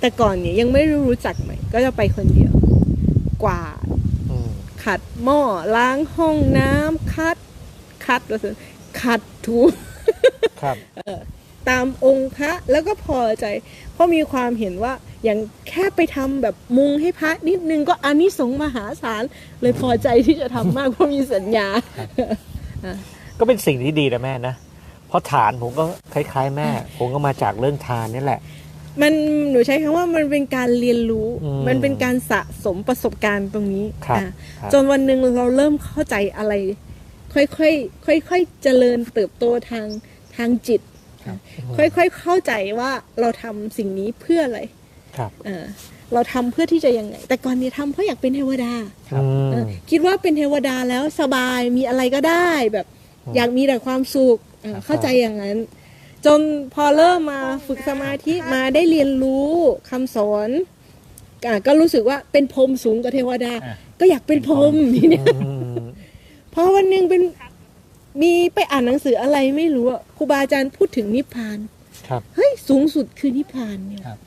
แต่ก่อนเนี่ยยังไม่รู้จักใหม่ ก็จะไปคนเดียว กวาดอืมขัดหม้อล้างห้องน้ำคัด คัดว่าสิขัดถูครับตามองค์พระแล้วก็พอใจ เพราะมีความเห็นว่าอย่างแค่ไปทำแบบมุงให้พระนิดนึงก็อานิสงส์มหาศาลเลยพอใจที่จะทำมากเพราะมีสัญญา ก็เป็นสิ่งที่ดีนะแม่นะเพราะฐานผมก็คล้าย ๆ แม่ ผมก็มาจากเรื่องทานนี่แหละ มันหนูใช้คำว่ามันเป็นการเรียนรู้อืมมันเป็นการสะสมประสบการณ์ตรงนี้ครับอะครับจนวันหนึ่งเราเริ่มเข้าใจอะไร ค่อยๆค่อยๆเจริญเติบโตทางทางจิตครับค่อยๆเข้าใจว่าเราทำสิ่งนี้เพื่ออะไรครับเออเราทำเพื่อที่จะยังไง แต่ก่อนเนี่ยทำเพราะอยากเป็นเทวดาครับอืมเออคิดว่าเป็นเทวดาแล้วสบายมีอะไรก็ได้แบบอืมอยากมีแต่ความสุขเออครับเข้าใจอย่างนั้น จนพอเริ่มมาฝึกสมาธิมาได้เรียนรู้คำสอนอะก็รู้สึกว่าเป็นพรหมสูงกว่าเทวดา อะ ก็อยากเป็นพรหมทีเนี้ยอืมพอวันหนึ่งเป็นมีไปอ่านหนังสืออะไรไม่รู้อะครูบาอาจารย์พูดถึงนิพพานครับ เฮ้ยสูงสุดคือนิพพานเนี่ยครับ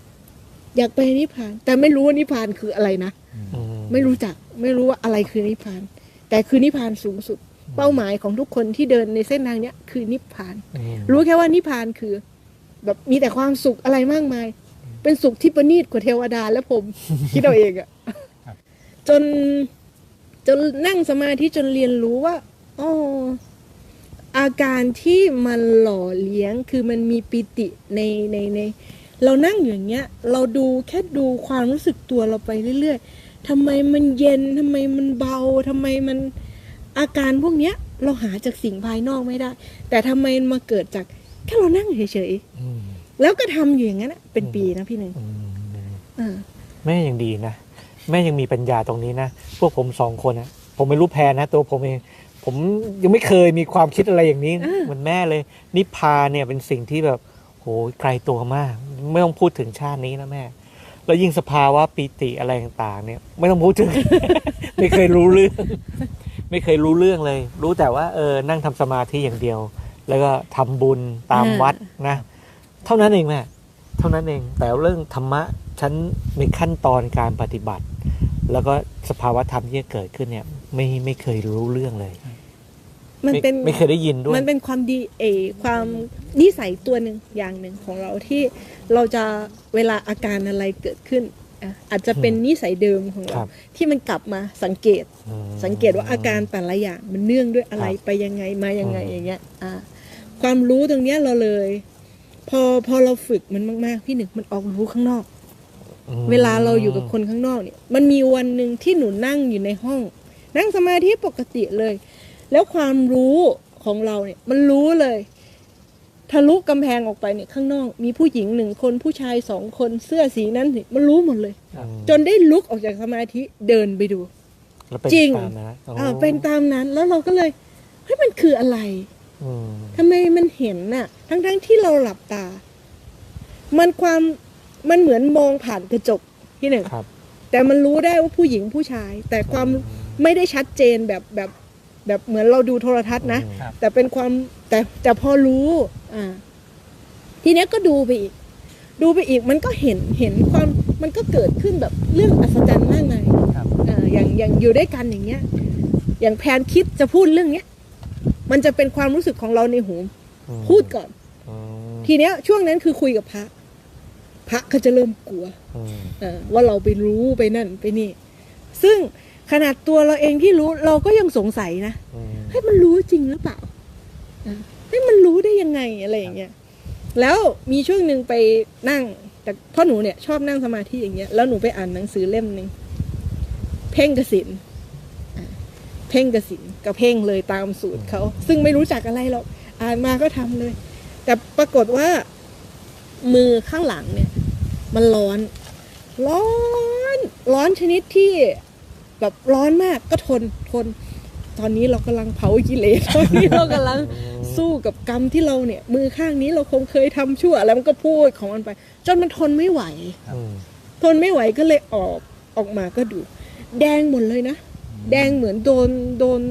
อยากไปนิพพาน แต่ไม่รู้ว่านิพพานคืออะไรนะ อืม ไม่รู้จักไม่รู้ว่าอะไรคือนิพพาน แต่คือนิพพานสูงสุด เป้าหมายของทุกคนที่เดินในเส้นทางเนี้ยคือนิพพานอืมรู้แค่ว่านิพพานคือ แบบมีแต่ความสุขอะไรมากมาย เป็นสุขที่ประณีตกว่าเทวดาและผมคิดเอาเองอะครับจนจนนั่งสมาธิจนเรียนรู้ว่าอ๋ออาการที่มันหล่อเลี้ยงคือมันมีปิติในในใน เรานั่งอยู่อย่างเงี้ย เราดูแค่ดูความรู้สึกตัวเราไปเรื่อยๆทำไมมันเย็นทำไมมันเบาทำไมมัน อาการพวกเนี้ยเราหาจากสิ่งภายนอกไม่ได้ แต่ทำไมมันมาเกิดจากแค่เรานั่งเฉยอืมๆแล้วก็ทำอยู่อย่างนั้นอะเป็นปีนะพี่หนึ่งอืมอ่าแม่ยังดีนะแม่ยังมีปัญญาตรงนี้นะพวกผมสองคนนะผมไม่รู้แพรนะ ตัวผมเองผมยังไม่เคยมีความคิดอะไรอย่างนี้เหมือนแม่เลย นิพพานเนี่ยเป็นสิ่งที่แบบโหไกลตัวมาก ไม่ต้องพูดถึงชาตินี้นะแม่ แล้วยิ่งสภาวะปีติอะไรต่างๆ เนี่ย ไม่ต้องพูดถึง ไม่เคยรู้เรื่อง ไม่เคยรู้เรื่องเลย รู้แต่ว่าเออนั่งทำสมาธิอย่างเดียว แล้วก็ทำบุญตามวัดนะ เท่านั้นเองแม่เท่านั้นเองแต่เรื่องธรรมะฉันในขั้นตอนการปฏิบัติ แล้วก็สภาวะธรรมที่จะเกิดขึ้นเนี่ย ไม่ไม่เคยรู้เรื่องเลย มันเป็นไม่ไม่เคยได้ยินด้วย มันเป็นความดีเออความนิสัยตัวหนึ่งอย่างหนึ่งของเราที่เราจะเวลาอาการอะไรเกิดขึ้น อะอาจจะเป็นนิสัยเดิมของคเรารับที่มันกลับมาสังเกตอืมสังเกตว่าอาการแต่ละอย่างมันเนื่องด้วยอะไรครับไปยังไงมายังไงอืมอย่างเงี้ยอ่าความรู้ตรงเนี้ยเราเลย พอพอเราฝึกมันมาก ๆ พี่หนึ่งมันออกรู้ข้างนอกอืมเวลาเราอยู่กับคนข้างนอกเนี่ย มันมีวันหนึ่งที่หนูนั่งอยู่ในห้อง นั่งสมาธิปกติเลย แล้วความรู้ของเราเนี่ยมันรู้เลย ทะลุกำแพงออกไปเนี่ยข้างนอกมีผู้หญิงหนึ่งคนผู้ชายสองคนเสื้อสีนั้นเนี่ยมันรู้หมดเลยอืมจนได้ลุกออกจากสมาธิเดินไปดูแล้วเป็นจริงตามนะโอ้อ่าเป็นตามนั้นแล้วเราก็เลยเฮ้ยมันคืออะไรอืมทำไมมันเห็นน่ะ ทั้งทั้งๆที่เราหลับตา มันความมันเหมือนมองผ่านกระจกที่หนึ่งครับแต่มันรู้ได้ว่าผู้หญิงผู้ชาย แต่ความไม่ได้ชัดเจนแบบแบบแบบเหมือนเราดูโทรทัศน์นะอืมครับแต่เป็นความแต่แต่พอรู้ อ่าทีเนี้ยก็ดูไปอีก ดูไปอีกมันก็เห็นเห็นความมันก็เกิดขึ้นแบบเรื่องอัศจรรย์มากมายครับอ่าอย่างอย่างอยู่ด้วยกันอย่างเงี้ย อย่างแพนคิดจะพูดเรื่องเนี้ยมันจะเป็นความรู้สึกของเราในหู อืมพูดก่อน อืมทีเนี้ยช่วงนั้นคือคุยกับพระ พระก็จะเริ่มกลัว อืมเออว่าเราไปรู้ไปนั่นไปนี่ ซึ่งขนาดตัวเราเองที่รู้เราก็ยังสงสัยนะอืมเฮ้ยมันรู้จริงหรือเปล่าเออเฮ้ยมันรู้ได้ยังไงอะไรอย่างเงี้ยแล้วมีช่วงหนึ่งไปนั่ง แต่พ่อหนูเนี่ยชอบนั่งสมาธิอย่างเงี้ยแล้วหนูไปอ่านหนังสือเล่มหนึ่งเพ่งกสินอะเพ่งกสินกับเพ่งเลยตามสูตรเขาซึ่งไม่รู้จักอะไรหรอกอ่านมาก็ทำเลย แต่ปรากฏว่า มือข้างหลังเนี่ย มันร้อน ร้อน ร้อนชนิดที่แบบร้อนมากก็ทนทน ตอนนี้เรากำลังเผากิเลสตอนนี้เรากำลังสู้กับกรรมที่เราเนี่ย มือข้างนี้เราคงเคยทำชั่วแล้วมันก็พูดของมันไป จนมันทนไม่ไหวอืมทนไม่ไหวก็เลยออกออกมาก็ดู แดงหมดเลยนะ แดงเหมือนโดนโดน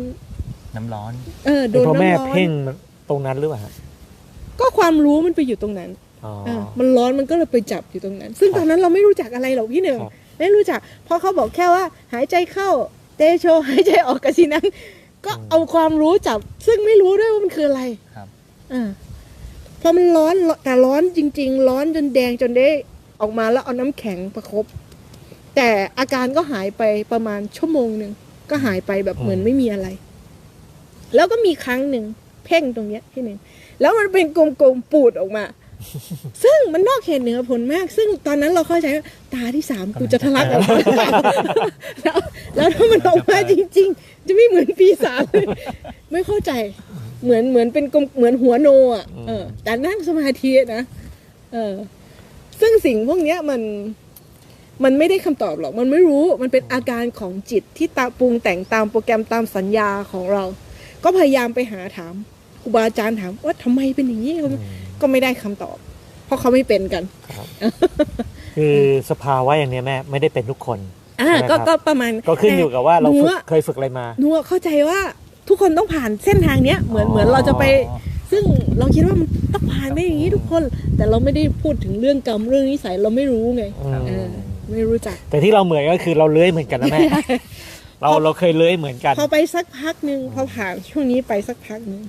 น้ำร้อน เออโดเป็นนเพราะแม่น้ำร้อนเพ่งตรงนั้นหรือเปล่าฮะก็ความรู้มันไปอยู่ตรงนั้นอ๋อเออมันร้อนมันก็เลยไปจับอยู่ตรงนั้น ซึ่งครับตอนนั้นเราไม่รู้จักอะไรหรอกพี่หนึ่งครับไม่รู้จักเพราะเขาบอกแค่ว่า หายใจเข้า เตโชหายใจออกกระสินั้น ก็เอาความรู้จับ ซึ่งไม่รู้ด้วยว่ามันคืออะไรครับอ่าพอมันร้อนแต่ร้อนจริง ๆ ร้อนจนแดงจนได้ออกมาแล้วเอาน้ำแข็งประคบแต่อาการก็หายไปประมาณชั่วโมงหนึ่งก็หายไปแบบเหมือนไม่มีอะไร แล้วก็มีครั้งหนึ่งเพ่งตรงเนี้ยที่หนึ่งแล้วมันเป็นกลมๆปูดออกมา ซึ่งมันนอกเหตุเหนือผลมาก ซึ่งตอนนั้นเราเข้าใจว่าตาที่สามกูจะทะลักออกมาหรือเปล่าแล้วแล้วถ้ามันออกมาจริง ๆ จะไม่เหมือนปีศาจเลยไม่เข้าใจเหมือนเหมือนเป็นกลมเหมือนหัวโนอะเออแต่นั่งสมาธินะเออ ซึ่งสิ่งพวกเนี้ยมันมันไม่ได้คำตอบหรอก มันไม่รู้ มันเป็นอาการของจิตที่ตาปรุงแต่งตามโปรแกรมตามสัญญาของเรา ก็พยายามไปหาถามครูบาอาจารย์ถามว่าทำไมเป็นอย่างนี้ ก็ไม่ได้คำตอบ เพราะเขาไม่เป็นกันครับคือสภาวะอย่างเนี้ยแม่ไม่ได้เป็นทุกคนอ่าใช่ไหมก็ครับก็ประมาณก็ขึ้นอยู่กับว่าเราหนูฝึกอะเคยฝึกอะไรมาหนูอะเข้าใจว่าทุกคนต้องผ่านเส้นทางเนี้ยเหมือนเหมือนเราจะไปอ๋อซึ่งเราคิดว่ามันต้องผ่านได้อย่างนี้ทุกคน แต่เราไม่ได้พูดถึงเรื่องกรรมเรื่องนิสัยเราไม่รู้ไงอืมเออไม่รู้จัก แต่ที่เราเหมือนก็คือเราเลื้อยเหมือนกันนะแม่เราเราเคยเลื้อยเหมือนกันพอไปสักพักหนึ่งพอผ่านช่วงนี้ไปสักพักหนึ่ง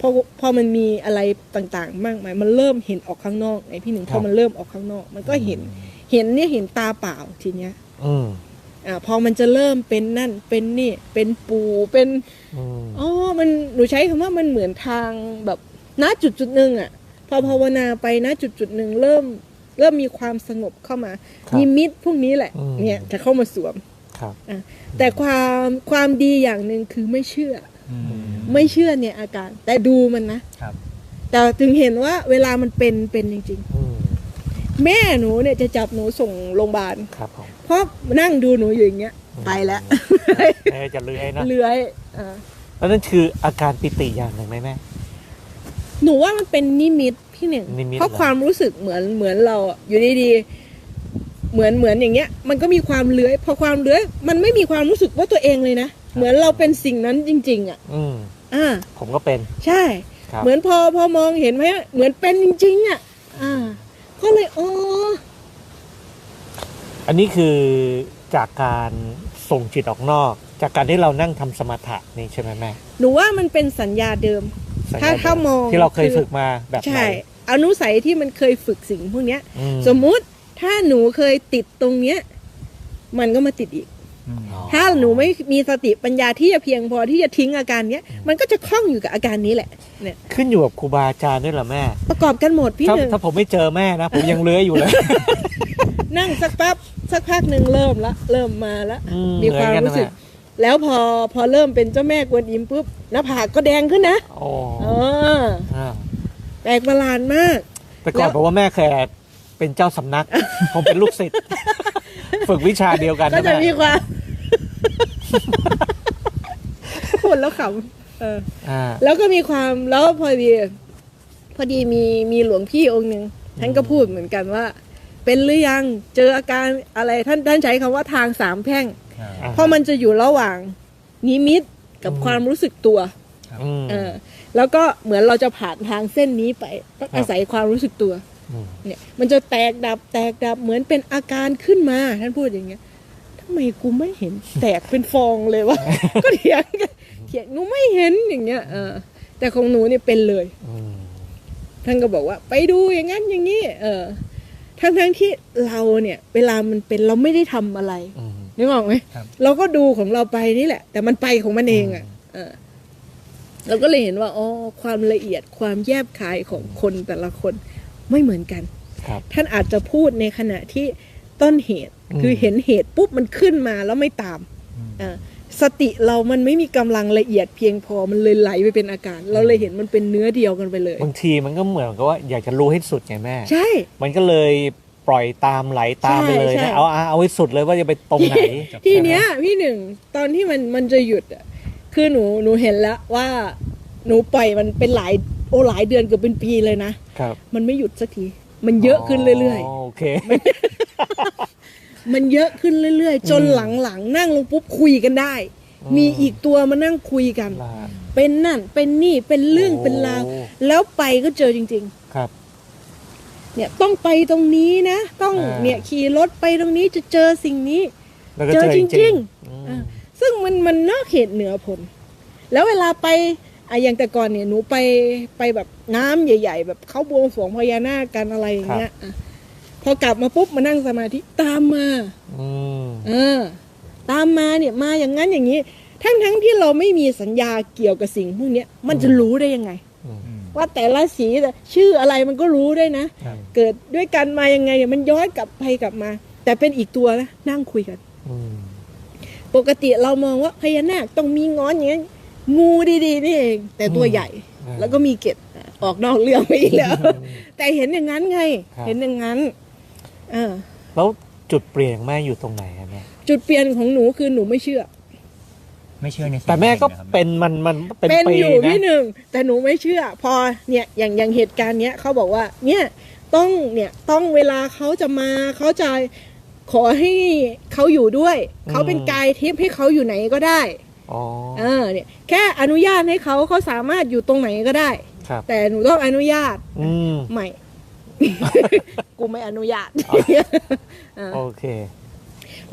พอพอมันมีอะไรต่างๆ มากมายมันเริ่มเห็นออกข้างนอกไอ้พี่หนึ่งคพรับอมันเริ่มออกข้างนอก มันก็เห็นเห็นเนี่ยเห็นตาเปล่าทีเนี้ยอืมอ่าพอมันจะเริ่มเป็นนั่นเป็นนี่เป็นปูเป็นอืมอ๋อมันหนูใช้คำว่ามันเหมือนทางแบบณจุดจุดหนึ่งอะพอภาวนาไปณจุดจุดหนึ่งเริ่ม เริ่มมีความสงบเข้ามาครับนิมิตพวกนี้แหละอืมเนี่ยจะเข้ามาสวมครับอะแต่ความความดีอย่างหนึ่งคือไม่เชื่ออืม ไม่เชื่อเนี่ยอาการ แต่ดูมันนะครับแต่ถึงเห็นว่าเวลามันเป็นเป็นจริงอืมๆแม่หนูเนี่ยจะจับหนูส่งโรงพยาบาลครับผมเพราะนั่งดูหนูอยู่อย่างเงี้ยไปแล้วแม่จะเลื้อยนะเลื้อยอ่าแล้วนั่นคืออาการปิติอย่างหนึ่งไหมแม่หนูว่ามันเป็นนิมิตพี่หนึ่งนิมิตเพราะเหรอความรู้สึกเหมือนเหมือนเราอะอยู่ดีๆ เหมือนเหมือนอย่างเงี้ย มันก็มีความเลื้อย พอความเลื้อยมันไม่มีความรู้สึกว่าตัวเองเลยนะ เหมือนเราเป็นสิ่งนั้นจริง ๆ อะอืมอ่า ผมก็เป็น ใช่ ครับเหมือนพอพอมองเห็นไหมเหมือนเป็นจริง ๆ อะ อ่า ก็เลยอ๋ออันนี้คือจากการส่งจิตออกนอก จากการที่เรานั่งทำสมถะนี่ใช่ไหมแม่หนูว่ามันเป็นสัญญาเดิม สัญญถ้าถ้ามองที่เราเคยคือฝึกมาแบบไหนใช่ อนุสัยที่มันเคยฝึกสิ่งพวกเนี้ย อืสมมุติ ถ้าหนูเคยติดตรงเนี้ย มันก็มาติดอีกอืมอ๋อถ้าหนูไม่มีสติปัญญาที่จะเพียงพอที่จะทิ้งอาการเนี้ย มันก็จะคล่องอยู่กับอาการนี้แหละ เนี่ย ขึ้นอยู่กับครูบาอาจารย์ด้วยเหรอแม่ ประกอบกันหมดพี่ถ้าหนึ่งถ้าผมไม่เจอแม่นะ ผมยังเลื้อยอยู่เลย นั่งสักแป๊บสักพักหนึ่งเริ่มละ เริ่มมาละอืมีความเหอนกันรู้สึกนะแล้วพอพอเริ่มเป็นเจ้าแม่กวนอิมปุ๊บหน้าผากก็แดงขึ้นนะแม่โอ้เอออ่าแปลกประหลาดมาก แต่ก่อนแล้วผมว่าแม่เคย เป็นเจ้าสำนัก ผมเป็นลูกศิษย์ฝึกวิชาเดียวกันก็นะจะแม่มีความพูดแล้วขำเออ อ่า แล้วก็มีความแล้วพอดี พอดีมีมีหลวงพี่องค์หนึ่งท่านก็พูดเหมือนกันว่า เป็นหรือยังเจออาการอะไรท่านท่านใช้คำว่าทางสามแพร่ง อ่าอ่าเพราะมันจะอยู่ระหว่างนิมิตกับอืมความรู้สึกตัว อืม เออ แล้วก็เหมือนเราจะผ่านทางเส้นนี้ไปต้องอาศัยความรู้สึกตัวม เนี่ยมันจะแตกดับแตกดับเหมือนเป็นอาการขึ้นมาท่านพูดอย่างเงี้ยทำไมกูไม่เห็นแตกเป็นฟองเลยวะก็เถียงกันเถียงหนูไม่เห็นอย่างเงี้ยเออแต่ของหนูเนี่ยเป็นเลยอืมท่านก็บอกว่า ไปดูอย่างนั้นอย่างนี้เออทั้งทั้งๆที่เราเนี่ย เวลามันเป็นเราไม่ได้ทำอะไรอืมนึกออกไหมครับเราก็ดูของเราไปนี่แหละ แต่มันไปของมันเองอะเออเราก็เลยเห็นว่าอ๋อความละเอียดความแยบคายของคนแต่ละคน ไม่เหมือนกันครับท่านอาจจะพูดในขณะที่ต้นเหตุอืมคือเห็นเหตุปุ๊บมันขึ้นมาแล้วไม่ตามอืมอ่าสติเรามันไม่มีกำลังละเอียดเพียงพอมันเลยไหลไปเป็นอาการ เราเลยเห็นมันเป็นเนื้อเดียวกันไปเลย บางทีมันก็เหมือนกับว่าอยากจะรู้ให้สุดไงแม่ ใช่ มันก็เลยปล่อยตามไหลตามไปเลยใช่ใช่นะเอาเอาเอาให้สุดเลยว่าจะไปตรงไหน ทีเนี้ยพี่หนึ่งตอนที่มันมันจะหยุดอะคือหนูหนูเห็นแล้วว่าหนูปล่อยมันเป็นหลาย โอหลายเดือนเกือบเป็นปีเลยนะ ครับ มันไม่หยุดสักที มันเยอะขึ้นเรื่อยโอเคๆมันเยอะขึ้นเรื่อยๆ จนอืมหลังๆ นั่งลงปุ๊บคุยกันได้อืมมีอีกตัวมานั่งคุยกันลาเป็นนั่น เป็นนี่ เป็นเรื่องโอ้เป็นราว แล้วไปก็เจอจริงครับๆเนี่ยต้องไปตรงนี้นะ ต้องอ่าเนี่ยขี่รถไปตรงนี้จะเจอสิ่งนี้แล้วก็เจอเจอจจริริงงๆๆอืมอ่าซึ่งมันมันนอกเหตุเหนือผล แล้วเวลาไป อะอย่างแต่ก่อนเนี่ยหนูไปไปแบบน้ำใหญ่ ๆ แบบเขาบวงสรวงพญานาคกันอะไรอย่างเงี้ยอะพอกลับมาปุ๊บมานั่งสมาธิตามมาอืมเออ ตามมาเนี่ยมาอย่างนั้นอย่างนี้ ทั้งทั้งที่เราไม่มีสัญญาเกี่ยวกับสิ่งพวกเนี้ยมันจะรู้ได้ยังไงอืมว่าแต่ละสีแต่ชื่ออะไรมันก็รู้ได้นะครับเกิดด้วยกันมายังไงเนี่ยมันย้อนกลับไปกลับมา แต่เป็นอีกตัวนะนั่งคุยกันอืมปกติเรามองว่าพญานาคต้องมีงอนอย่างนั้น งูดีๆนี่เอง แต่ตัวใหญ่อ่าแล้วก็มีเกล็ดอะออกนอกเรื่องไปอีกแล้ว แต่เห็นอย่างนั้นไงครับเห็นอย่างนั้น เออ แล้วจุดเปลี่ยนของแม่อยู่ตรงไหนอะแม่จุดเปลี่ยนของหนูคือหนูไม่เชื่อ ไม่เชื่อในสิ่งแต่แม่ก็ที่ห็ะครับเป็นมันมันเป็นเป็นปีอยู่นะพี่หนึ่งแต่หนูไม่เชื่อ พอเนี่ยอย่างอย่างเหตุการณ์เนี้ยเขาบอกว่า เนี่ยต้องเนี่ยต้องเวลาเขาจะมาเขาจะขอให้เขาอยู่ด้วย เขาเป็นกายทิพย์ให้เขาอยู่ไหนก็ได้อ๋อ เออเนี่ยแค่อนุญาตให้เขาเขาสามารถอยู่ตรงไหนก็ได้ครับแต่หนูต้องอนุญาตอืมไม่ กูไม่อนุญาตอ่าโอเค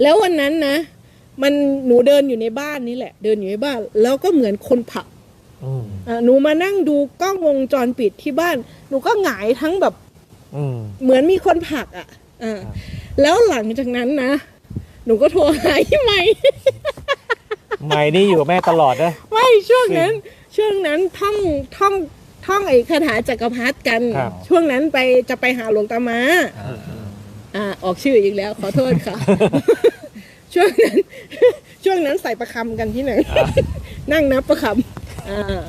แล้ววันนั้นนะมันหนูเดินอยู่ในบ้านนี่แหละ เดินอยู่ในบ้าน แล้วก็เหมือนคนผลักอืมอะหนูมานั่งดูกล้องวงจรปิดที่บ้าน หนูก็หงายทั้งแบบอืมเหมือนมีคนผลักอะอ่าครับแล้วหลังจากนั้นนะ หนูก็โทรหาพี่ใหม่ ใหม่นี่อยู่กับแม่ตลอดนะ ไม่ช่วงนั้น ช่วงนั้นท่องท่องท่องไอ้คาถาจักรพรรดิกัน ครับ ช่วงนั้นไปจะไปหาหลวงตามาอ่าอ่าออกชื่ออีกแล้วขอโทษค่ะ ช่วงนั้น ช่วงนั้นใส่ประคำกันที่ไหน นั่งนับประคำอ่า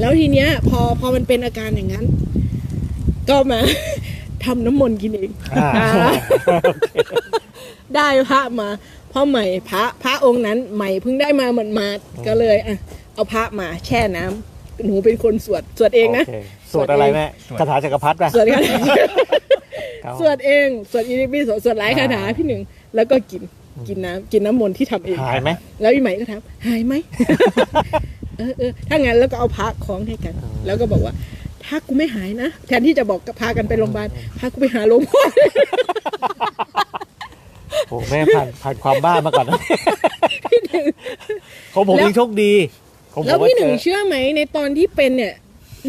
แล้วทีเนี้ย พอพอมันเป็นอาการอย่างนั้น ก็มา ทำน้ำมนต์กินเองอ่า อ่า ได้พระมาเพราะใหม่พระพระองค์นั้นใหม่เพิ่งได้มาหมาดมาดๆก็เลยอะเอาพระมาแช่น้ำหนูเป็นคนสวดสวดเองนะโคสวดอะไรแม่คาถาจักรพรรดิป่ะสวดกันครับสวดเองสวดอิริปิโสสวดหลายคาถาพี่หนึ่งแล้วก็กินกินน้ำกินน้ำมนต์ที่ทำเองหายไหมแล้วพี่ใหม่ก็ถามหายไหมเออเออถ้างั้นแล้วก็เอาพระคล้องให้กัน แล้วก็บอกว่า ถ้ากูไม่หายนะแทนที่จะบอกกับพากันไปโรงพยาบาลพากูไปหาหลวงพ่อ โอ้แม่ผ่านผ่านความบ้ามาก่อนนะของผมแล้วยังโชคดีของผมแล้วพี่หนึ่งว่าเจอเชื่อไหมในตอนที่เป็นเนี่ย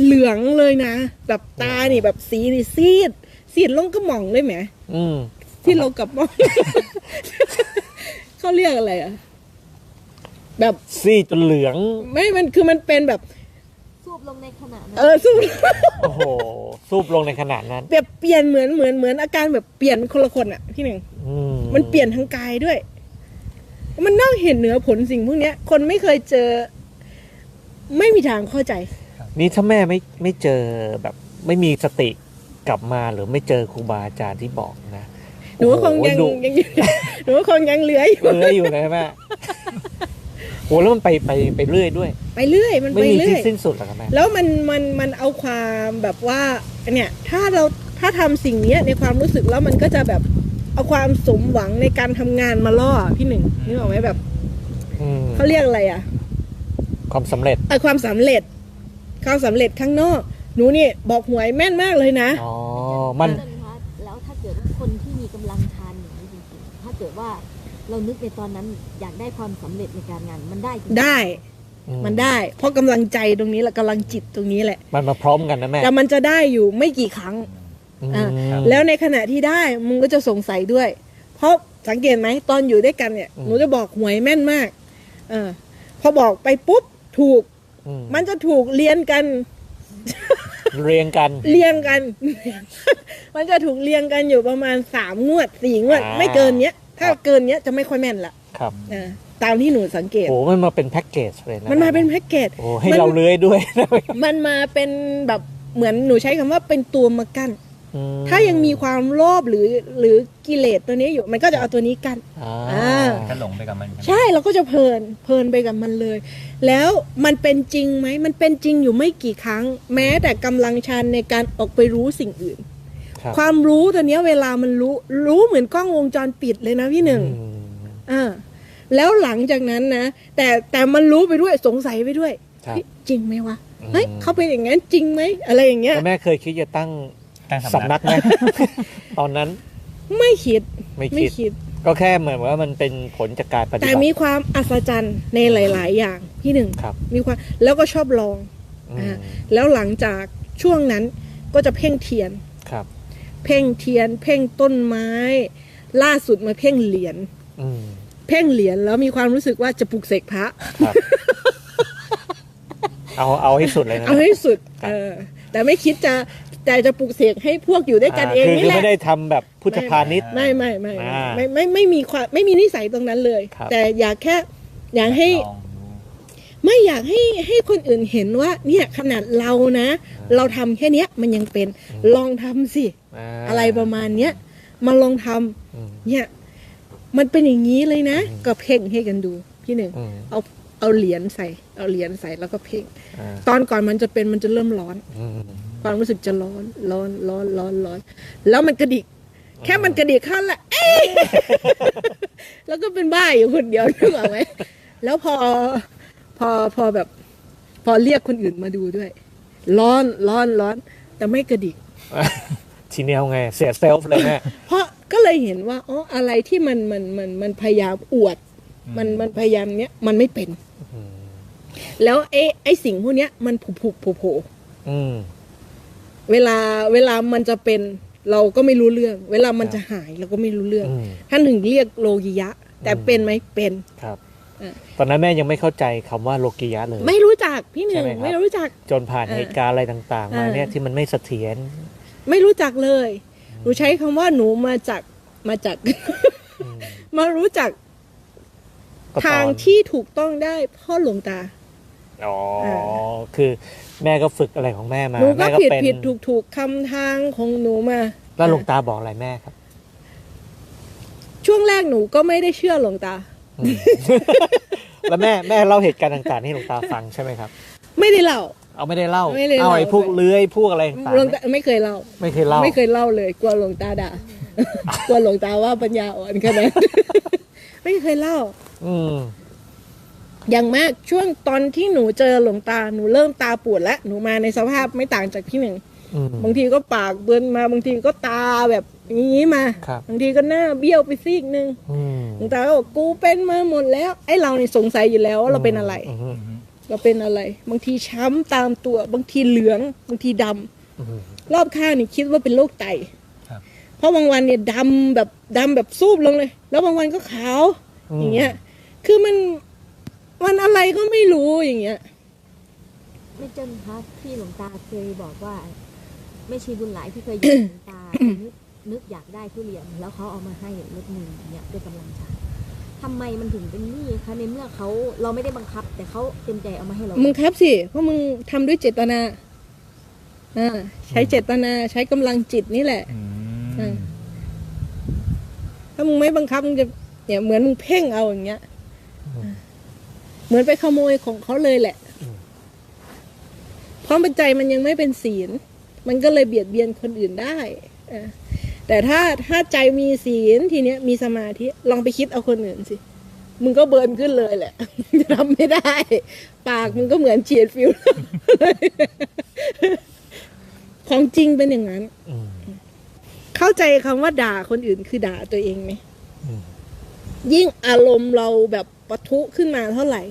เหลืองเลยนะ แบบตานี่แบบสีนี่ซีดซีดลงกระหม่องเลยไหมอืมที่เรากับหม่องเขาเรียกอะไรอะแบบซี่จนเหลือง ไม่มันคือมันเป็นแบบสูบ ลงในขณะนั้นเออสู้โอ้โหซูบลงในขนาดนั้น แบบเปลี่ยนเหมือนเหมือนเหมือนอาการแบบเปลี่ยนคนละคนอะพี่หนึ่งอืมันเปลี่ยนทางกายด้วย มันน่าเห็นเหนือผลสิ่งพวกเนี้ย คนไม่เคยเจอ ไม่มีทางเข้าใจ นี่ถ้าแม่ไม่ไม่เจอแบบ ไม่มีสติกลับมาหรือไม่เจอครูบาอาจารย์ที่บอกนะหนูก็คงยังโอ้โหดุยังหนูก็คงยังเหลืออยู่ เลื้อยอยู่นะแม่ โหแล้วมันไปไปไปเรื่อยด้วย ไปเรื่อยมันไม่ไปมีเรื่ที่อยสิ้นสุดหรอกครับแม่แล้วมันมันมันเอาความแบบว่าเนี่ยถ้าเราถ้าทำสิ่งเนี้ยในความรู้สึกแล้วมันก็จะแบบเอาความสมหวังในการทำงานมาล่อพี่หนึ่งนึกออกไหมแบบอืมเขาเรียกอะไรอะความสำเร็จ ไอความสำเร็จ ความสำเร็จข้างนอก หนูนี่บอกหวยแม่นมากเลยนะ อ๋อ มันท่านคะแล้วถ้าเกิดว่าคนที่มีกำลังทานอย่างนี้จริงๆ ถ้าเกิดว่า เรานึกในตอนนั้นอยากได้ความสำเร็จในการงานมันได้จริงๆได้อืมันได้ เพราะกำลังใจตรงนี้แหละกำลังจิตตรงนี้แหละ มันมาพร้อมกันนะแม่แต่มันจะได้อยู่ไม่กี่ครั้งอืมอะแล้วในขณะที่ได้มึงก็จะสงสัยด้วย เพราะสังเกตไหมตอนอยู่ด้วยกันเนี่ยอืมหนูจะบอกหวยแม่นมากเออพอบอกไปปุ๊บถูกอืมันจะถูกเรียนกัน เรียงกัน เรียงกัน มันจะถูกเรียงกันอยู่ประมาณสามงวดสี่งวดอ่าไม่เกินเนี้ย ถ้าครับเกินเนี้ยจะไม่ค่อยแม่นละครับเออตามที่หนูสังเกตโอ้มันมาเป็นแพ็กเกจเลยนะมันมาเป็นแพ็กเกจโอ้ให้มันเราเลื้อยด้วย มันมาเป็นแบบเหมือนหนูใช้คำว่าเป็นตัวมากั้นอืถ้ายังมีความโลภหรือหรือกิเลสตัวนี้อยู่มันก็จะเอาตัวนี้กั้นอ่าอ่าก็หลงไปกับมันไหมใช่เราก็จะเพลินเพลินไปกับมันเลย แล้วมันเป็นจริงไหมมันเป็นจริงอยู่ไม่กี่ครั้ง แม้แต่กำลังชันในการออกไปรู้สิ่งอื่น ครับความรู้ตัวเนี้ยเวลามันรู้ รู้เหมือนกล้องวงจรปิดเลยนะพี่หนึ่งอืมอ่าแล้วหลังจากนั้นนะ แต่แต่มันรู้ไปด้วยสงสัยไปด้วยครับเฮ้ยจริงไหมวะอืมเฮ้ยเขาเป็นอย่างนั้นจริงไหมอะไรอย่างเงี้ยแล้วแม่เคยคิดจะตั้งตั้งสำสำนันักกไหมตอนนั้น ไม่คิดไม่ไม่คิดคิด ก็แค่เหมือนว่ามันเป็นผลจากการปฏิแต่บัติมีความอัศจรรย์ในหลาย ๆ อย่างพี่หนึ่งครับมีความแล้วก็ชอบลองอืมอ่าแล้วหลังจากช่วงนั้นก็จะเพ่งเทียนครับ เพ่งเทียน เพ่งต้นไม้ ล่าสุดมาเพ่งเหรียญอืมเพ่งเหรียญแล้วมีความรู้สึกว่าจะปลุกเสกพระ ครับ เอาเอาให้สุดเลยนะ เอาให้สุด ครับ เออ แต่ไม่คิดจะแต่จะปลุกเสกให้พวกอยู่ด้วยกันเองคือนี่คือแหละไม่ได้ทำแบบพุทธพาณิชย์ ไม่ไม่ไม่อ่าไม่ไม่ไม่มีความไม่มีนิสัยตรงนั้นเลย ครับแต่อยากแค่อยากให้ลองดู ไม่อยากให้ให้คนอื่นเห็นว่า เนี่ยขนาดเรานะ เราทำแค่เนี้ยมันยังเป็นลองทำสิาอะไรประมาณเนี้ยมาลองทำอืม เนี่ย มันเป็นอย่างนี้เลยนะ อืม ก็เพ่งให้กันดูพี่หนึ่งอืมเอาเอาเหรียญใส่ เอาเหรียญใส่แล้วก็เพ่ง อ่าตอนก่อนมันจะเป็นมันจะเริ่มร้อน อืมความรู้สึกจะร้อนร้อนร้อนร้อนร้อน แล้วมันกระดิก แค่มันกระดิกขั้นละเอ๊ะแล้วก็เป็นบ้าอยู่คนเดียวนึกออกไหมแล้วพอพ อพอแบบ พอเรียกคนอื่นมาดูด้วย ร้อนร้อนร้อน แต่ไม่กระดิก ทีนี้เอาไง เสียเซลฟ์เลยแม่เพราะก็เลยเห็นว่าอ๋ออะไรที่มันมันมันมันพยายามอวด มันมันพยายามเนี้ยมันไม่เป็นอืมแล้วไอ้ไอ้สิ่งพวกเนี้ยมันผุผุโผล่โผล่อืมเวลาเวลามันจะเป็นเราก็ไม่รู้เรื่อง เวลามันจะหายเราก็ไม่รู้เรื่องอืมท่านถึงเรียกโลกิยะ แต่อืมเป็นไหมเป็นครับอะ ตอนนั้นแม่ยังไม่เข้าใจคำว่าโลกิยะเลย ไม่รู้จักพี่หนึ่งใช่ไหมครับไม่รู้จักจนผ่านอ่าเหตุการณ์อะไรต่าง ๆมาอ่าเนี่ยที่มันไม่เสถียรไม่รู้จักเลยหนูใช้คำว่าหนูมาจากมาจากอืมมารู้จักก็ตอนทางที่ถูกต้องได้เพ่อหลวงตาอ๋ออ่าคือแม่ก็ฝึกอะไรของแม่มาหนูก็แม่ผิดเป็นผิดถูกถูกคำทางของหนูมา แล้วหลวงตาบอกอะไรแม่ครับ ช่วงแรกหนูก็ไม่ได้เชื่อหลวงตาอืม แล้วแม่แม่เล่าเหตุการณ์ต่างๆให้หลวงตาฟังใช่ไหมครับ ไม่ได้เล่า เอาไม่ได้เล่าไม่ได้เล่า เอาไอ้พวกเลื้อยพวกอะไรต่างหลวงๆตาไม่เคยเล่าไม่เคยเล่า ไม่เคยเล่าเลย กลัวหลวงตาด่ากลัวหลวงตาว่าปัญญาอ่อนขนาดนั้นไม่เคยเล่า อืมอย่างมากช่วงตอนที่หนูเจอหลวงตาหนูเริ่มตาปวดแล้วหนูมาในสภาพไม่ต่างจากพี่หนึ่งอืม บางทีก็ปากเบือนมาบางทีก็ตาแบบอย่างนี้มาครับบางทีก็หน้าเบี้ยวไปซีกหนึ่งอืมหลวงตาก็บอกกูเป็นมาหมดแล้ว ไอ้เรานี่สงสัยอยู่แล้วว่าเราเป็นอะไรอืมอืมเราเป็นอะไร บางทีช้ำตามตัว บางทีเหลือง บางทีดำอืมรอบข้างนี่คิดว่าเป็นโรคไตครับเพราะบางวันเนี่ยดำแบบดำแบบซูบลงเลย แล้วบางวันก็ขาวอย่างเงี้ย คือมันมันอะไรก็ไม่รู้อย่างเงี้ยไม่จนคะที่หลวงตาเคยบอกว่า ไม่ชีบุญหลายที่เคยอยู่กับหลวงตานึกนึกอยากได้ทุเรียน แล้วเขาเอามาให้รถหนึ่งเนี่ยด้วยกำลังใจทำไมมันถึงเป็นหนี้คะในเมื่อเขาเราไม่ได้บังคับ แต่เขาเต็มใจเอามาให้เรา มึงครับสิเพราะมึงทำด้วยเจตนาอ่าใช้เจตนาใช้กำลังจิตนี่แหละอือืมมถ้ามึงไม่บังคับมึงจะเนี่ยเหมือนมึงเพ่งเอาอย่างเงี้ยเหมือนไปขโมยของเขาเลยแหละเพราะปัจจัยมันยังไม่เป็นศีล มันก็เลยเบียดเบียนคนอื่นได้แต่ถ้าถ้าใจมีศีลทีเนี้ยมีสมาธิลองไปคิดเอาคนอื่นสิมึงก็เบิร์นขึ้นเลยแหละจะทำไม่ได้ ปากมึงก็เหมือนเฉียดฟิวของจริงเป็นอย่างนั้นเข้าใจคำว่าด่าคนอื่นคือด่าตัวเองไหมอืมยิ่งอารมณ์เราแบบปะทุขึ้นมาเท่าไหร่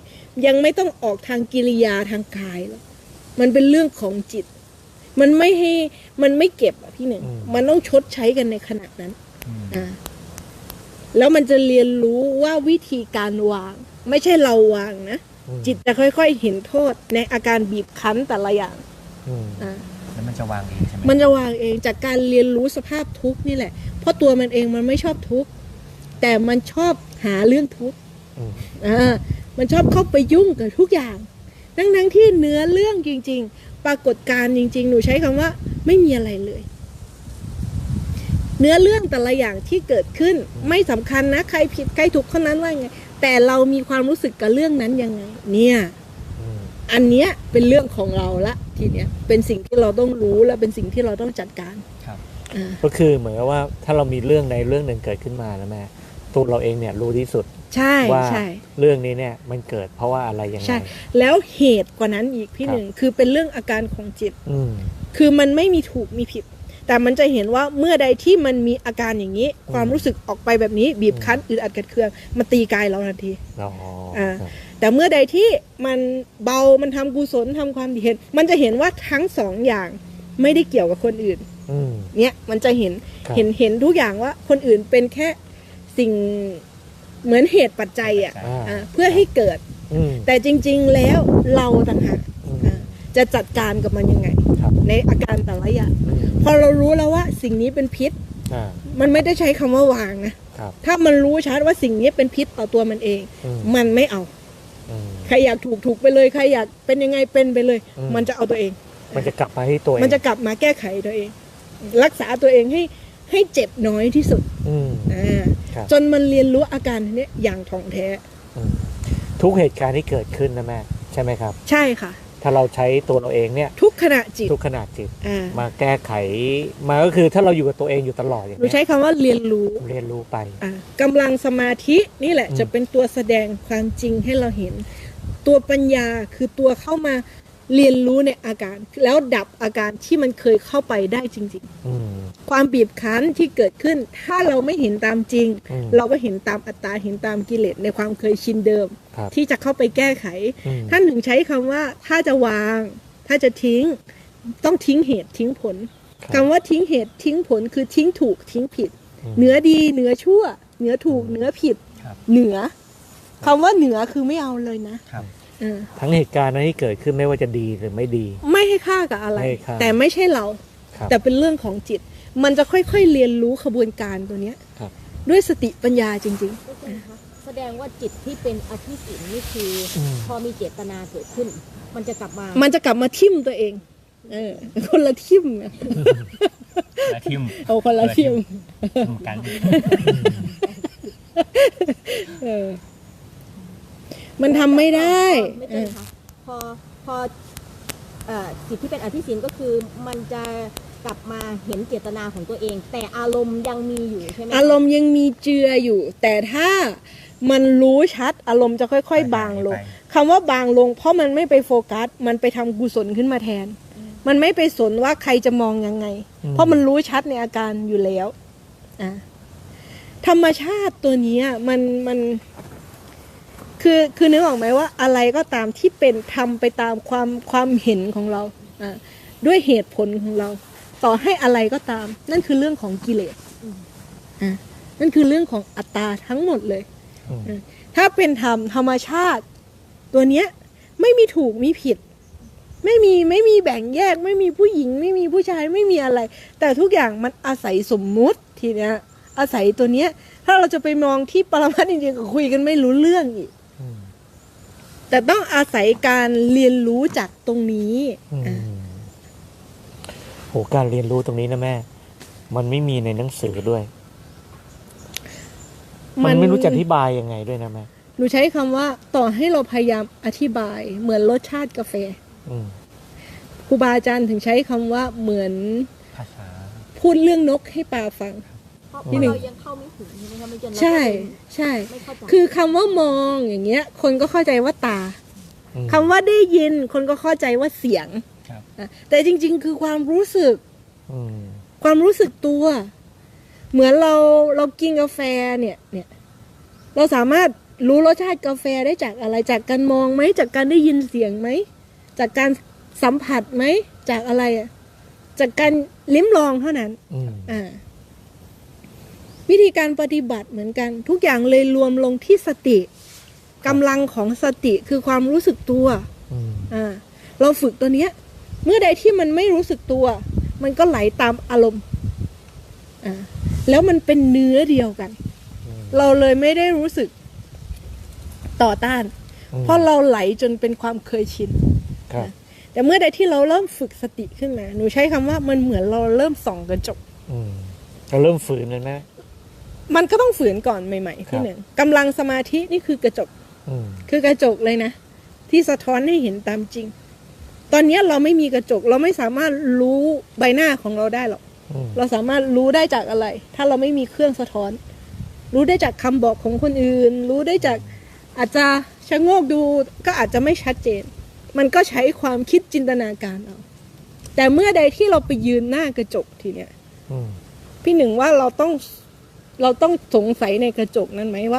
ยังไม่ต้องออกทางกิริยาทางกายหรอกมันเป็นเรื่องของจิต มันไม่ให้มันไม่เก็บอะพี่หนึ่งอืมมันต้องชดใช้กันในขณะนั้นอืมอ่าแล้วมันจะเรียนรู้ว่าวิธีการวาง ไม่ใช่เราวางนะอืมจิตจะค่อยๆเห็นโทษในอาการบีบคั้นแต่ละอย่างอืมอ่าแล้วมันจะวางเองใช่ไหมมันจะวางเองจากการเรียนรู้สภาพทุกข์นี่แหละ เพราะตัวมันเองมันไม่ชอบทุกข์ แต่มันชอบหาเรื่องทุกข์อืมอ่ามันชอบเข้าไปยุ่งกับทุกอย่าง ทั้งทั้งๆที่เนื้อเรื่องจริง ๆ ปรากฏการณ์จริง ๆ หนูใช้คำว่าไม่มีอะไรเลย เนื้อเรื่องแต่ละอย่างที่เกิดขึ้นไม่สำคัญนะ ใครผิดใครถูกคนนั้นว่าไง แต่เรามีความรู้สึกกับเรื่องนั้นยังไง เนี่ยอืมอันเนี้ยเป็นเรื่องของเราละทีเนี้ยเป็นสิ่งที่เราต้องรู้และเป็นสิ่งที่เราต้องจัดการครับอ่าก็คือเหมือนกับว่าถ้าเรามีเรื่องในเรื่องหนึ่งเกิดขึ้นมาแล้วแม่ ตัวเราเองเนี่ยรู้ที่สุดใช่ว่าใช่เรื่องนี้เนี่ยมันเกิดเพราะว่าอะไรยังไงใช่แล้วเหตุกว่านั้นอีกพี่ครับหนึ่งคือเป็นเรื่องอาการของจิตอืมคือมันไม่มีถูกมีผิด แต่มันจะเห็นว่าเมื่อใดที่มันมีอาการอย่างนี้ ความรู้สึกออกไปแบบนี้ บีบคั้นอึดอัดกัดเคืองมันตีกายเราทันทีอ๋ออ่าแต่เมื่อใดที่มันเบามันทำกุศลทำความดีเห็น มันจะเห็นว่าทั้งสองอย่างไม่ได้เกี่ยวกับคนอื่นอืมเนี่ยมันจะเห็นครับเห็นเห็นทุกอย่างว่าคนอื่นเป็นแค่ สิ่งเหมือนเหตุปัจจัยอะอ่า อ่าเพื่อให้เกิด อืม แต่จริงๆแล้วเราต่างหากอืม อ่าจะจัดการกับมันยังไง ครับในอาการแต่ละอย่างอืมพอเรารู้แล้วว่าสิ่งนี้เป็นพิษ อ่ามันไม่ได้ใช้คำว่าวางนะครับถ้ามันรู้ชัดว่าสิ่งนี้เป็นพิษต่อตัวมันเอง อืมมันไม่เอา อืม ใครอยากถูกถูกไปเลยใครอยากเป็นยังไงเป็นไปเลย อืม มันจะเอาตัวเอง มันจะกลับมาที่ตัวเองมันจะกลับมาแก้ไขตัวเอง รักษาตัวเองให้ให้เจ็บน้อยที่สุดอืม อ่า ครับ จนมันเรียนรู้อาการเนี้ยอย่างถ่องแท้ อืมทุกเหตุการณ์ที่เกิดขึ้นนะแม่ใช่ไหมครับ ใช่ค่ะ ถ้าเราใช้ตัวเราเองเนี่ย ทุกขณะจิตทุกขนาดจิต อ่ามาแก้ไขมาก็คือถ้าเราอยู่กับตัวเองอยู่ตลอดอย่างหนูเงี้ยใช้คำว่าเรียนรู้เรียนรู้ไป อ่ากำลังสมาธินี่แหละอืม จะเป็นตัวแสดงความจริงให้เราเห็น ตัวปัญญาคือตัวเข้ามา เรียนรู้ในอาการ แล้วดับอาการที่มันเคยเข้าไปได้จริงอืมๆความบีบคั้นที่เกิดขึ้น ถ้าเราไม่เห็นตามจริงอืมเราก็เห็นตามอัตตาเห็นตามกิเลสในความเคยชินเดิมครับที่จะเข้าไปแก้ไขอืมท่านถึงใช้คำว่าถ้าจะวาง ถ้าจะทิ้งต้องทิ้งเหตุทิ้งผลครับคำว่าทิ้งเหตุทิ้งผลคือทิ้งถูกทิ้งผิดอืมเหนือดีเหนือชั่ว เหนือถูกเหนือผิดครับเหนือคำว่าเหนือคือไม่เอาเลยนะครับเออ ทั้งเหตุการณ์นั้นที่เกิดขึ้นไม่ว่าจะดีหรือไม่ดี ไม่ให้ค่ากับอะไรไม่ให้ค่าแต่ไม่ใช่เราครับแต่เป็นเรื่องของจิต มันจะค่อยๆเรียนรู้ขบวนการตัวเนี้ยครับด้วยสติปัญญาจริงก็คือคะแสดงว่าจิตที่เป็นอธิสินนี่คืออมพอมีเจตนาเกิดขึ้น มันจะกลับมาๆมันจะกลับมาทิ่มตัวเอง เออ คนละทิ่มอะและทิมเอาคนละทิ่มทิมกันเออ มันทำไม่ได้ ไม่ใช่ค่ะพอพอเอ่อจิตที่เป็นอธิสินก็คือมันจะกลับมาเห็นเจตนาของตัวเอง แต่อารมณ์ยังมีอยู่ใช่ไหมคะอารมณ์ยังมีเจืออยู่ แต่ถ้ามันรู้ชัดอารมณ์จะค่อย ๆ บางลงไปคำว่าบางลง เพราะมันไม่ไปโฟกัส มันไปทำกุศลขึ้นมาแทน มันไม่ไปสนว่าใครจะมองยังไง อืม เพราะมันรู้ชัดในอาการอยู่แล้วอะธรรมชาติตัวเนี้ยมันมัน คือคือนึกออกไหมว่าอะไรก็ตามที่เป็นทำไปตามความความเห็นของเราด้วยเหตุผลของเรา ต่อให้อะไรก็ตาม นั่นคือเรื่องของกิเลสอะนั่นคือเรื่องของอัตตาทั้งหมดเลย ถ้าเป็นธรรมธรรมชาติ ตัวเนี้ยไม่มีถูกมีผิด ไม่มีไม่มีแบ่งแยก ไม่มีผู้หญิง ไม่มีผู้ชายไม่มีอะไร แต่ทุกอย่างมันอาศัยสมมุติทีเนี้ยอาศัยตัวเนี้ย ถ้าเราจะไปมองที่ปรมัตถ์จริงๆก็คุยกันไม่รู้เรื่องอีก แต่ต้องอาศัยการเรียนรู้จากตรงนี้อืมอะโหการเรียนรู้ตรงนี้นะแม่ มันไม่มีในหนังสือด้วย มันไม่รู้จะอธิบายยังไงด้วยนะแม่หนูใช้คำว่า ต่อให้เราพยายามอธิบาย เหมือนรสชาติกาแฟอืมครูบาอาจารย์ถึงใช้คำว่าเหมือนภาษาพูดเรื่องนกให้ปลาฟัง เพราะที่หนึ่งเรายังเข้าไม่ถึงใช่ไหมคะมันจนเราใช่ก็เลยใช่ไม่เข้าใจคือคำว่ามองอย่างเงี้ย คนก็เข้าใจว่าตาอืมคำว่าได้ยิน คนก็เข้าใจว่าเสียงครับอะแต่จริง ๆ คือความรู้สึกอืมความรู้สึกตัว เหมือนเราเรากินกาแฟเนี่ย เนี่ย เราสามารถรู้รสชาติกาแฟได้จากอะไรจากการมองไหมจากการได้ยินเสียงไหมจากการสัมผัสไหมจากอะไรอะจากการลิ้มลองเท่านั้นอืมอ่า วิธีการปฏิบัติเหมือนกัน ทุกอย่างเลยรวมลงที่สติกำลังของสติคือความรู้สึกตัวอืมอ่าเราฝึกตัวเนี้ย เมื่อใดที่มันไม่รู้สึกตัว มันก็ไหลตามอารมณ์อ่าแล้วมันเป็นเนื้อเดียวกันอืมเราเลยไม่ได้รู้สึกต่อต้าน เพราะเราไหลจนเป็นความเคยชินครับแต่เมื่อใดที่เราเริ่มฝึกสติขึ้นมา หนูใช้คำว่ามันเหมือนเราเริ่มส่องกระจกอืมเราเริ่มฝืนเลยนะมั นก็ต้องฝืนก่อนใหม่ๆครัที่บหนึ่งกำลังสมาธินี่คือกระจกอืมคือกระจกเลยนะ ที่สะท้อนให้เห็นตามจริง ตอนเนี้ยเราไม่มีกระจก เราไม่สามารถรู้ใบหน้าของเราได้หรอกอืมเราสามารถรู้ได้จากอะไร ถ้าเราไม่มีเครื่องสะท้อน รู้ได้จากคำบอกของคนอื่น รู้ได้จากอาจจะชะโงกดูก็อาจจะไม่ชัดเจน มันก็ใช้ความคิดจินตนาการเอาแต่เมื่อใดที่เราไปยืนหน้ากระจกทีเนี้ยอืมพี่หนึ่งว่าเราต้อง เราต้องสงสัยในกระจกนั้นไหมว่า